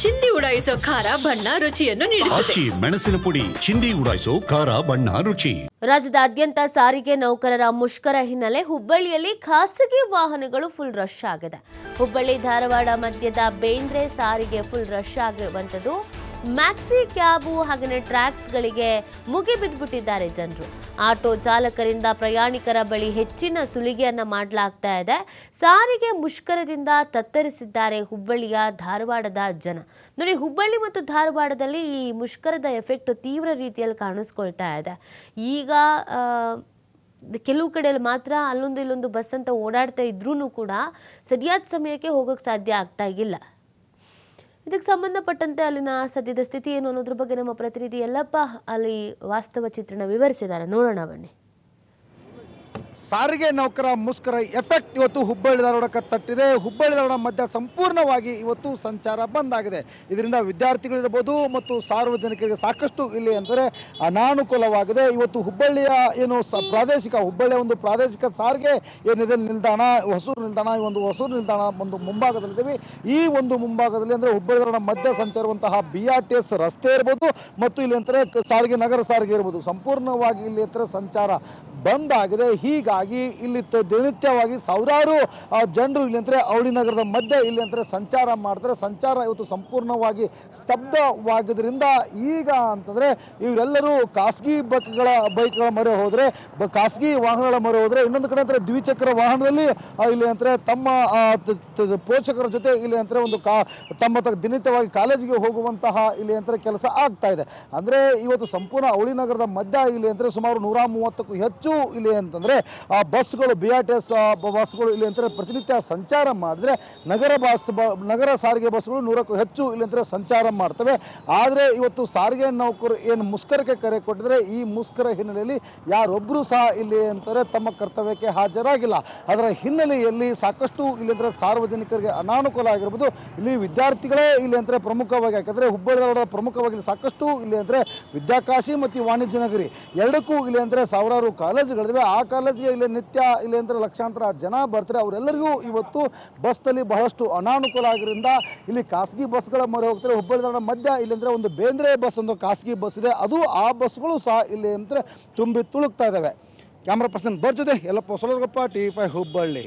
ಚಿಂದಿ ಉಡಾಯಿಸೋ ಖಾರ ಬಣ್ಣ ರುಚಿಯನ್ನು ನೀಡುತ್ತದೆ. ಆಚಿ ಮೆಣಸಿನ ಪುಡಿ ಚಿಂದಿ ಉಡಾಯಿಸೋ ಖಾರ ಬಣ್ಣ ರುಚಿ. ರಾಜ್ಯದಾದ್ಯಂತ ಸಾರಿಗೆ ನೌಕರರ ಮುಷ್ಕರ ಹಿನ್ನೆಲೆ ಹುಬ್ಬಳ್ಳಿಯಲ್ಲಿ ಖಾಸಗಿ ವಾಹನಗಳು ಫುಲ್ ರಶ್ ಆಗಿದೆ. ಹುಬ್ಬಳ್ಳಿ ಧಾರವಾಡ ಮಧ್ಯದ ಬೇಂದ್ರೆ ಸಾರಿಗೆ ಫುಲ್ ರಶ್ ಆಗಿರುವಂಥದ್ದು ಮ್ಯಾಕ್ಸಿ ಕ್ಯಾಬು ಹಾಗೆಯೇ ಟ್ರ್ಯಾಕ್ಸ್ಗಳಿಗೆ ಮುಗಿ ಬಿದ್ದುಬಿಟ್ಟಿದ್ದಾರೆ ಜನರು. ಆಟೋ ಚಾಲಕರಿಂದ ಪ್ರಯಾಣಿಕರ ಬಳಿ ಹೆಚ್ಚಿನ ಸುಲಿಗೆಯನ್ನು ಮಾಡಲಾಗ್ತಾ ಇದೆ. ಸಾರಿಗೆ ಮುಷ್ಕರದಿಂದ ತತ್ತರಿಸಿದ್ದಾರೆ ಹುಬ್ಬಳ್ಳಿಯ ಧಾರವಾಡದ ಜನ. ನೋಡಿ, ಹುಬ್ಬಳ್ಳಿ ಮತ್ತು ಧಾರವಾಡದಲ್ಲಿ ಈ ಮುಷ್ಕರದ ಎಫೆಕ್ಟ್ ತೀವ್ರ ರೀತಿಯಲ್ಲಿ ಕಾಣಿಸ್ಕೊಳ್ತಾ ಇದೆ. ಈಗ ಕೆಲವು ಕಡೆಯಲ್ಲಿ ಮಾತ್ರ ಅಲ್ಲೊಂದು ಇಲ್ಲೊಂದು ಬಸ್ ಅಂತ ಓಡಾಡ್ತಾ ಇದ್ರೂ ಕೂಡ ಸರಿಯಾದ ಸಮಯಕ್ಕೆ ಹೋಗೋಕ್ಕೆ ಸಾಧ್ಯ ಆಗ್ತಾ ಇಲ್ಲ. ಇದಕ್ಕೆ ಸಂಬಂಧಪಟ್ಟಂತೆ ಅಲ್ಲಿನ ಸದ್ಯದ ಸ್ಥಿತಿ ಏನು ಅನ್ನೋದ್ರ ಬಗ್ಗೆ ನಮ್ಮ ಪ್ರತಿನಿಧಿ ಯಲ್ಲಪ್ಪ ಅಲ್ಲಿ ವಾಸ್ತವ ಚಿತ್ರಣ ವಿವರಿಸಿದ್ದಾರೆ. ನೋಡೋಣ ಬನ್ನಿ. ಸಾರಿಗೆ ನೌಕರ ಮುಷ್ಕರ ಎಫೆಕ್ಟ್ ಇವತ್ತು ಹುಬ್ಬಳ್ಳಿ ಧಾರವಾಡಕ್ಕೆ ತಟ್ಟಿದೆ. ಹುಬ್ಬಳ್ಳಿ ಧಾರವಾಡ ಮಧ್ಯ ಸಂಪೂರ್ಣವಾಗಿ ಇವತ್ತು ಸಂಚಾರ ಬಂದ್ ಆಗಿದೆ. ಇದರಿಂದ ವಿದ್ಯಾರ್ಥಿಗಳಿರ್ಬೋದು ಮತ್ತು ಸಾರ್ವಜನಿಕರಿಗೆ ಸಾಕಷ್ಟು ಇಲ್ಲಿ ಅಂದರೆ ಅನಾನುಕೂಲವಾಗಿದೆ. ಇವತ್ತು ಹುಬ್ಬಳ್ಳಿಯ ಏನು ಪ್ರಾದೇಶಿಕ, ಹುಬ್ಬಳ್ಳಿಯ ಒಂದು ಪ್ರಾದೇಶಿಕ ಸಾರಿಗೆ ಏನಿದೆ? ನಿಲ್ದಾಣ, ಹೊಸೂರು ನಿಲ್ದಾಣ, ಈ ಒಂದು ಹೊಸೂರು ನಿಲ್ದಾಣ ಒಂದು ಮುಂಭಾಗದಲ್ಲಿದ್ದೀವಿ. ಈ ಒಂದು ಮುಂಭಾಗದಲ್ಲಿ ಅಂದರೆ ಹುಬ್ಬಳ್ಳಿ ಧಾರವಾಡ ಮಧ್ಯ ಸಂಚರುವಂತಹ ಬಿ ಆರ್ ಟಿ ಎಸ್ ರಸ್ತೆ ಇರ್ಬೋದು ಮತ್ತು ಇಲ್ಲಿ ಅಂತಾರೆ ಕ- ಸಾರಿಗೆ, ನಗರ ಸಾರಿಗೆ ಇರ್ಬೋದು. ಸಂಪೂರ್ಣವಾಗಿ ಇಲ್ಲಿ ಹತ್ರ ಸಂಚಾರ ಬಂದ್ ಆಗಿದೆ. ಹೀಗಾಗಿ ಇಲ್ಲಿ ತ- ದಿನನಿತ್ಯವಾಗಿ ಸಾವಿರಾರು ಜನರು ಇಲ್ಲಿ ಅಂದರೆ ಅವಳಿ ನಗರದ ಮಧ್ಯೆ ಇಲ್ಲಿ ಅಂದರೆ ಸಂಚಾರ ಮಾಡ್ತಾರೆ. ಸಂಚಾರ ಇವತ್ತು ಸಂಪೂರ್ಣವಾಗಿ ಸ್ತಬ್ಧವಾಗಿದ್ದರಿಂದ ಈಗ ಅಂತಂದರೆ ಇವರೆಲ್ಲರೂ ಖಾಸಗಿ ಬೈಕ್ಗಳ ಬೈಕ್ಗಳ ಮೊರೆ ಹೋದರೆ ಖಾಸಗಿ ವಾಹನಗಳ ಮೊರೆ ಹೋದರೆ ಇನ್ನೊಂದು ಕಡೆ ಅಂದರೆ ದ್ವಿಚಕ್ರ ವಾಹನದಲ್ಲಿ ಇಲ್ಲಿ ಅಂದರೆ ತಮ್ಮ ಪೋಷಕರ ಜೊತೆ ಇಲ್ಲಿ ಅಂದರೆ ಒಂದು ಕಾ ತಮ್ಮ ದಿನನಿತ್ಯವಾಗಿ ಕಾಲೇಜಿಗೆ ಹೋಗುವಂತಹ ಇಲ್ಲಿ ಅಂದರೆ ಕೆಲಸ ಆಗ್ತಾ ಇದೆ. ಅಂದರೆ ಇವತ್ತು ಸಂಪೂರ್ಣ ಅವಳಿ ನಗರದ ಮಧ್ಯ ಇಲ್ಲಿ ಅಂದರೆ ಸುಮಾರು ನೂರ ಮೂವತ್ತಕ್ಕೂ ಹೆಚ್ಚು ಇಲ್ಲಿ ಅಂತಂದರೆ ಆ ಬಸ್ಗಳು ಬಿ ಆರ್ ಟಿ ಎಸ್ ಬಸ್ಗಳು ಇಲ್ಲಿ ಅಂತಾರೆ ಪ್ರತಿನಿತ್ಯ ಸಂಚಾರ ಮಾಡಿದ್ರೆ ನಗರ ಬಸ್ ನಗರ ಸಾರಿಗೆ ಬಸ್ಗಳು ನೂರಕ್ಕೂ ಹೆಚ್ಚು ಇಲ್ಲಿ ಅಂತಂದರೆ ಸಂಚಾರ ಮಾಡ್ತವೆ. ಆದರೆ ಇವತ್ತು ಸಾರಿಗೆ ನೌಕರು ಏನು ಮುಷ್ಕರಕ್ಕೆ ಕರೆ ಕೊಟ್ಟಿದ್ರೆ ಈ ಮುಷ್ಕರ ಹಿನ್ನೆಲೆಯಲ್ಲಿ ಯಾರೊಬ್ಬರೂ ಸಹ ಇಲ್ಲಿ ಅಂತಾರೆ ತಮ್ಮ ಕರ್ತವ್ಯಕ್ಕೆ ಹಾಜರಾಗಿಲ್ಲ. ಅದರ ಹಿನ್ನೆಲೆಯಲ್ಲಿ ಸಾಕಷ್ಟು ಇಲ್ಲಿ ಅಂದರೆ ಸಾರ್ವಜನಿಕರಿಗೆ ಅನಾನುಕೂಲ ಆಗಿರ್ಬೋದು. ಇಲ್ಲಿ ವಿದ್ಯಾರ್ಥಿಗಳೇ ಇಲ್ಲಿ ಅಂದರೆ ಪ್ರಮುಖವಾಗಿ, ಯಾಕಂದರೆ ಹುಬ್ಬಳ್ಳಿ ಪ್ರಮುಖವಾಗಿ ಸಾಕಷ್ಟು ಇಲ್ಲಿ ಅಂದರೆ ವಿದ್ಯಾಕಾಶಿ ಮತ್ತು ವಾಣಿಜ್ಯ ನಗರಿ ಎರಡಕ್ಕೂ ಇಲ್ಲಿ ಅಂದರೆ ಸಾವಿರಾರು ಕಾಲೇಜುಗಳಿವೆ. ಆ ಕಾಲೇಜಿಗೆ ಇಲ್ಲಿ ನಿತ್ಯ, ಇಲ್ಲಿ ಅಂದರೆ ಲಕ್ಷಾಂತರ ಜನ ಬರ್ತಾರೆ. ಅವರೆಲ್ಲರಿಗೂ ಇವತ್ತು ಬಸ್ನಲ್ಲಿ ಬಹಳಷ್ಟು ಅನಾನುಕೂಲ ಆಗಿರೋದ್ರಿಂದ ಇಲ್ಲಿ ಖಾಸಗಿ ಬಸ್ಗಳ ಮೊರೆ ಹೋಗ್ತಾರೆ. ಹುಬ್ಬಳ್ಳಿ ಮಧ್ಯ ಇಲ್ಲಿ ಅಂದರೆ ಒಂದು ಬೇಂದ್ರೆ ಬಸ್ ಒಂದು ಖಾಸಗಿ ಬಸ್ ಇದೆ. ಅದು ಆ ಬಸ್ಗಳು ಸಹ ಇಲ್ಲಿ ಅಂದರೆ ತುಂಬಿ ತುಳುಕ್ತಾ ಇದ್ದಾವೆ ಕ್ಯಾಮ್ರಾ ಪರ್ಸನ್ ಬರ್ ಜೊತೆ ಎಲ್ಲಪ್ಪ ಸೊಲಗಪ್ಪ ಟಿ ಫೈ ಹುಬ್ಬಳ್ಳಿ.